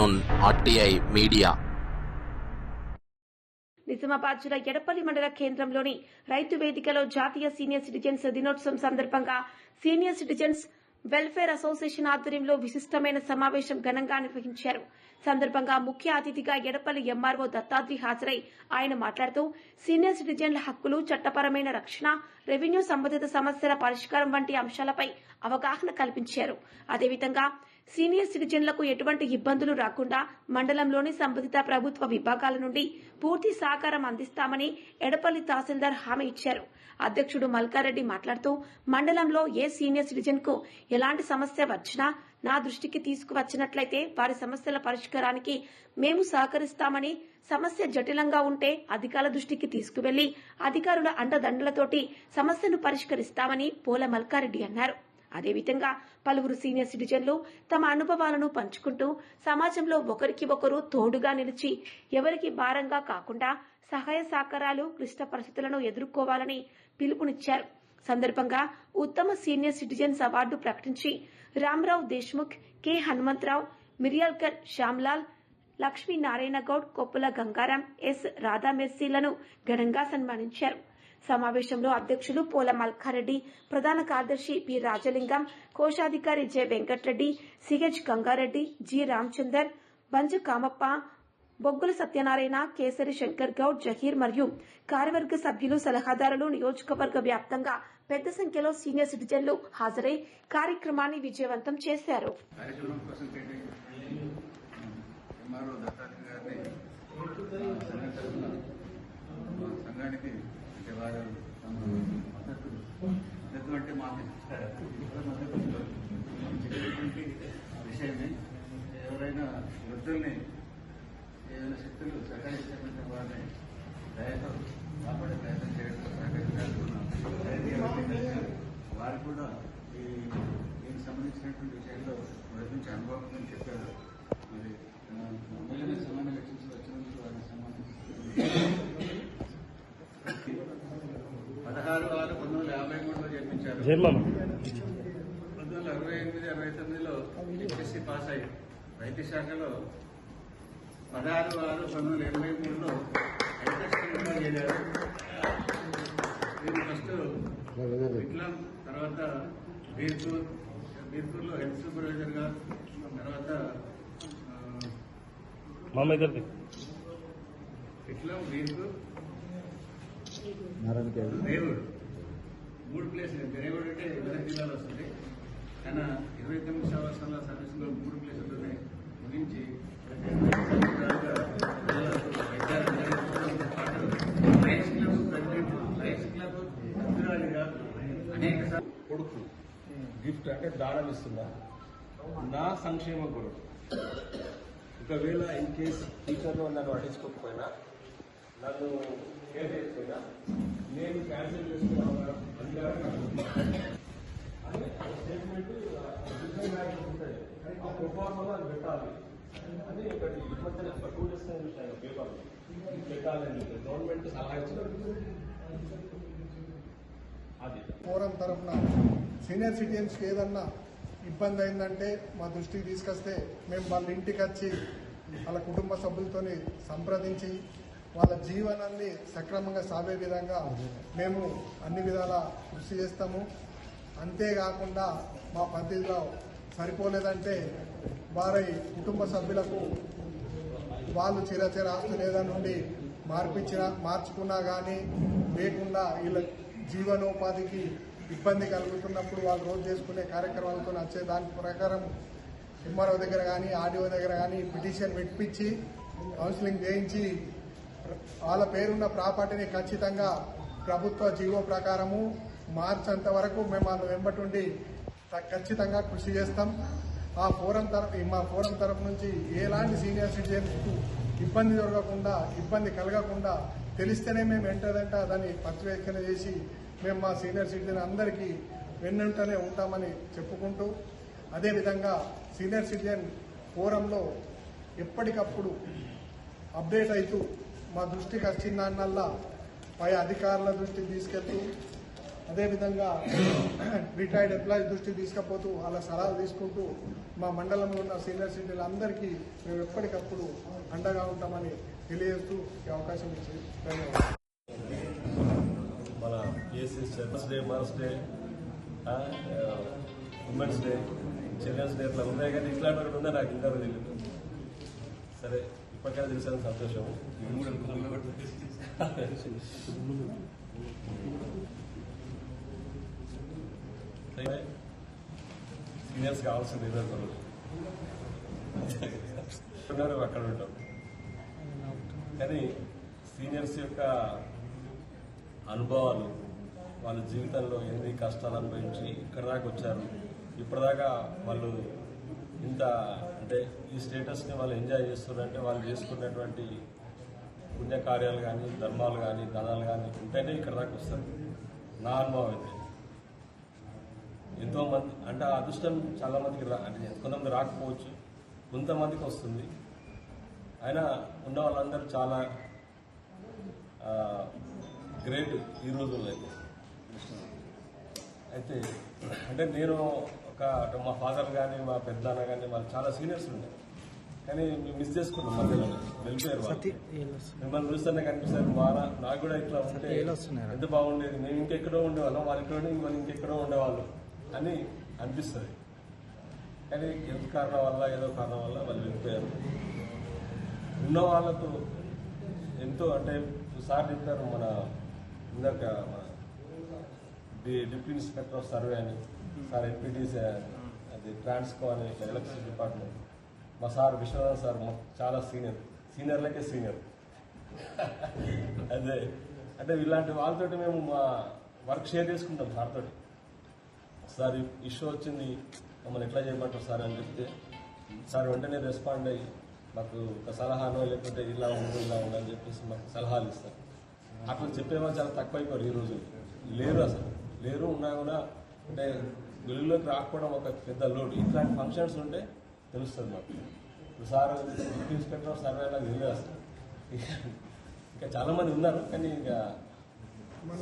Afternoon RTI media Nizamabad జిల్లా ఎడపల్లి మండల కేంద్రంలోని రైతు వేదికలో జాతీయ సీనియర్ సిటిజన్స్ దినోత్సవం సందర్భంగా సీనియర్ సిటిజన్స్ వెల్ఫేర్ అసోసియేషన్ ఆధ్వర్యంలో విశిష్టమైన సమావేశం ఘనంగా నిర్వహించారు. సందర్భంగా ముఖ్య అతిథిగా ఎడపల్లి ఎంఆర్ఓ దత్తాత్రి హాజరై ఆయన మాట్లాడుతూ సీనియర్ సిటిజన్ల హక్కులు చట్టపరమైన రక్షణ రెవెన్యూ సంబంధిత సమస్యల పరిష్కారం వంటి అంశాలపై అవగాహన కల్పించారు. అదేవిధంగా సీనియర్ సిటిజన్లకు ఎటువంటి ఇబ్బందులు రాకుండా మండలంలోని సంబంధిత ప్రభుత్వ విభాగాల నుండి పూర్తి సహకారం అందిస్తామని ఎడపల్లి తహసీల్దార్ హామీ ఇచ్చారు. అధ్యక్షుడు మల్కారెడ్డి మాట్లాడుతూ మండలంలో ఏ సీనియర్ సిటిజన్కు ఎలాంటి సమస్య వచ్చినా నా దృష్టికి తీసుకువచ్చినట్లయితే వారి సమస్యల పరిష్కారానికి మేము సహకరిస్తామని సమస్య జటిలంగా ఉంటే అధికారుల దృష్టికి తీసుకువెళ్ళి అధికారుల అండదండలతోటి సమస్యను పరిష్కరిస్తామని పోల మల్కారెడ్డి అన్నారు. అదేవిధంగా పలువురు సీనియర్ సిటిజన్లు తమ అనుభవాలను పంచుకుంటూ సమాజంలో ఒకరికి ఒకరు తోడుగా నిలిచి ఎవరికి భారంగా కాకుండా సహాయ సహకారాలు క్లిష్ట పరిస్థితులను ఎదుర్కోవాలని పిలుపునిచ్చారు. సందర్భంగా ఉత్తమ సీనియర్ సిటిజన్స్ అవార్డు ప్రకటించి రామ్రావు దేశ్ముఖ్ కె. హనుమంతరావు మిర్యాల్కర్ శ్యామ్లాల్ లక్ష్మీనారాయణ గౌడ్ కొప్పుల గంగారాం ఎస్. రాధామెస్సీలను ఘనంగా సన్మానించారు. సమావేశంలో అధ్యక్షులు పోల మల్కారెడ్డి ప్రధాన కార్యదర్శి పి రాజలింగం కోశాధికారి J Venkatreddy CH Gangareddy G Ramachander Banju Kamappa Boggula Satyanarayana Kesari Shankar Goud Zaheer మరియు కార్యవర్గ సభ్యులు సలహాదారులు నియోజకవర్గ వ్యాప్తంగా పెద్ద సంఖ్యలో సీనియర్ సిటిజన్లు హాజరై కార్యక్రమాన్ని విజయవంతం చేశారు. సంఘానికి వారు మద్దతు మద్దతు అంటే మాకు మద్దతు విషయమే ఎవరైనా వృద్ధుల్ని ఏదైనా శక్తులు సహకరించేటువంటి వారిని దయతో కాపాడే ప్రయత్నం చేయడం సహకరించాలనుకున్నాం వారు కూడా ఈ దీనికి సంబంధించినటువంటి విషయంలో మొదటి నుంచి అనుభవం అని చెప్పారు. మరి ఆ, మమ్మల్ని సమాన వచ్చినందుకు వారికి సంబంధించి పదహారు ఆరు పంతొమ్మిది వందల యాభై మూడులో జన్మించారు. పంతొమ్మిది వందల అరవై ఎనిమిది అరవై తొమ్మిదిలో హెచ్ఎస్సి పాస్ అయ్యి వైద్య శాఖలో పదహారు ఆరు పంతొమ్మిది వందల ఎనభై మూడులో హైటెక్స్గా చేరారు. వీరు ఫస్ట్ విక్లం తర్వాత బీర్పూర్ బీర్పూర్లో హెల్త్ సూపర్వైజర్గా తర్వాత మామ ఇద్దరిది విక్లం బీర్పూర్ రేవుడు మూడు ప్లేసులు రేవుడు అంటే మెదక్ జిల్లాలో వస్తుంది కానీ ఇరవై తొమ్మిది సంవత్సరాల సర్వీసులో మూడు ప్లేసుల్లోనే ముగించి lions club president lions club సభ్యురాలిగా అనేక సార్లు కొడుకు గిఫ్ట్ అంటే దానం ఇస్తున్నా. నా సంక్షేమం కొరకు ఒకవేళ ఇన్ కేస్ టీచర్లు నన్ను పట్టించుకోకపోయినా నన్ను నేను క్యాన్సిల్ చేసుకున్నాను అని స్టేట్మెంట్ ఉంటుంది ఆ ప్రొఫార్మలో అది పెట్టాలి. అని ఇక్కడ ఈ ఒక టూ డేస్ చూసాను పేపర్ పెట్టాలని గవర్నమెంట్ సలహా ఇచ్చిన అది. ఫోరం తరఫున సీనియర్ సిటిజన్స్కి ఏదన్నా ఇబ్బంది అయిందంటే మా దృష్టికి తీసుకొస్తే మేము వాళ్ళ ఇంటికి వచ్చి వాళ్ళ కుటుంబ సభ్యులతోని సంప్రదించి వాళ్ళ జీవనాన్ని సక్రమంగా సాగే విధంగా మేము అన్ని విధాల కృషి చేస్తాము. అంతేకాకుండా మా పద్ధతిలో సరిపోలేదంటే వారి కుటుంబ సభ్యులకు వాళ్ళు చిరచిర ఆస్తులు లేదా నుండి మార్పించిన మార్చుకున్నా కానీ లేకుండా వీళ్ళ జీవనోపాధికి ఇబ్బంది కలుగుతున్నప్పుడు వాళ్ళు రోజు చేసుకునే కార్యక్రమాలతో వచ్చే దాని ప్రకారం ఎంఆర్ఓ దగ్గర కానీ ఆర్డీఓ దగ్గర కానీ పిటిషన్ పెట్టించి కౌన్సిలింగ్ చేయించి వాళ్ళ పేరున్న ప్రాపర్టీని ఖచ్చితంగా ప్రభుత్వ జీవో ప్రకారము మార్చేంత వరకు మేము వాళ్ళ వెంబటుండి ఖచ్చితంగా కృషి చేస్తాం. ఆ ఫోరం తరఫు మా ఫోరం తరఫు నుంచి ఎలాంటి సీనియర్ సిటిజన్స్కు ఇబ్బంది జరగకుండా ఇబ్బంది కలగకుండా తెలిస్తేనే మేము ఎంటదంట దాన్ని పర్యవేక్షణ చేసి మేము మా సీనియర్ సిటిజన్ అందరికీ వెన్నంటనే ఉంటామని చెప్పుకుంటూ అదేవిధంగా సీనియర్ సిటిజన్ ఫోరంలో ఎప్పటికప్పుడు అప్డేట్ అవుతూ మా దృష్టికి వచ్చిన దానివల్ల పై అధికారుల దృష్టికి తీసుకెళ్తూ అదేవిధంగా రిటైర్డ్ ఎంప్లాయీస్ దృష్టికి తీసుకపోతూ అలా సలహాలు తీసుకుంటూ మా మండలంలో ఉన్న సీనియర్ సిటిజన్లు అందరికీ మేము ఎప్పటికప్పుడు అండగా ఉంటామని తెలియజేస్తూ ఈ అవకాశం ఇచ్చి ధన్యవాదాలు. మన PSC children's day mother's day women's day children's day ఇట్లా ఉన్నాయి కానీ ఇట్లాంటి ఒకటి ఉందా నాకు ఇంకా తెలియదు. సరే. ఇప్పటికైనా తెలిసిన సంతోషం. సీనియర్స్ కావాల్సింది ఏదో ఉన్నారు, అక్కడ ఉంటాం. కానీ సీనియర్స్ యొక్క అనుభవాలు వాళ్ళ జీవితంలో ఎన్ని కష్టాలు అనుభవించి ఇక్కడ దాకా వచ్చారు ఇప్పటిదాకా వాళ్ళు ఇంత అంటే ఈ స్టేటస్ని వాళ్ళు ఎంజాయ్ చేస్తున్నారంటే వాళ్ళు చేసుకున్నటువంటి పుణ్యకార్యాలు కానీ ధర్మాలు కానీ దానాలు కానీ ఉంటేనే ఇక్కడ దాకా వస్తారు. నా అనుభవం అయితే. ఎంతో మంది అంటే ఆ అదృష్టం చాలామందికి రా అంటే కొంతమంది రాకపోవచ్చు. కొంతమందికి వస్తుంది. అయినా ఉన్న వాళ్ళందరూ చాలా గ్రేట్ ఈ రోజుల్లో అయితే. అయితే అంటే నేను ఒక అంటే మా ఫాదర్ కానీ మా పెద్దనాన్న కానీ వాళ్ళు చాలా సీనియర్స్ ఉండే. కానీ మేము మిస్ చేసుకున్నాం మధ్యలో. వెళ్ళిపోయారు వాళ్ళు. మిమ్మల్ని చూస్తేనే కనిపిస్తారు. మా నాకు కూడా ఇట్లా ఉంటే ఎంత బాగుండేది. మేము ఇంకెక్కడో ఉండేవాళ్ళం వాళ్ళు ఇక్కడ ఉండి వాళ్ళు ఇంకెక్కడో ఉండేవాళ్ళు అని అనిపిస్తుంది. కానీ ఎంత కారణం వల్ల ఏదో కారణం వల్ల వాళ్ళు వెళ్ళిపోయారు. ఉన్న వాళ్ళకు ఎంతో అంటే సార్ చెప్పారు మన ఇందాక మన డిప్యూటీ ఇన్స్పెక్టర్ ఆఫ్ సర్వే అని. సార్ ఎంపీటీస్ అది ట్రాన్స్కో అని ఎలక్ట్రిసిటీ డిపార్ట్మెంట్. మా సార్ విశ్వనాథ్ సార్ మాకు చాలా సీనియర్. సీనియర్లకే సీనియర్. అదే. అంటే ఇలాంటి వాళ్ళతోటి మేము మా వర్క్ షేర్ చేసుకుంటాం సార్ తోటి. సార్ ఇష్యూ వచ్చింది మమ్మల్ని ఎట్లా చేయమంటారు సార్ అని చెప్తే సార్ వెంటనే రెస్పాండ్ అయ్యి మాకు ఒక సలహానో లేకుంటే ఇలా ఉండు ఇలా ఉండు అని చెప్పేసి మాకు సలహాలు ఇస్తారు. అట్లా చెప్పేవాళ్ళు చాలా తక్కువ అయిపోయారు ఈ రోజు. లేరు అసలు. లేరు ఉన్నా కూడా అంటే వెలుగులోకి రాకపోవడం ఒక పెద్ద లోడ్ ఇట్లాంటి ఫంక్షన్స్ ఉంటే తెలుస్తుంది మాకు. ఇప్పుడు సార్ డిప్యూటీ ఇన్స్పెక్టర్ సర్వే నాకు తెలియదు అసలు. ఇంకా చాలా మంది ఉన్నారు కానీ ఇక మన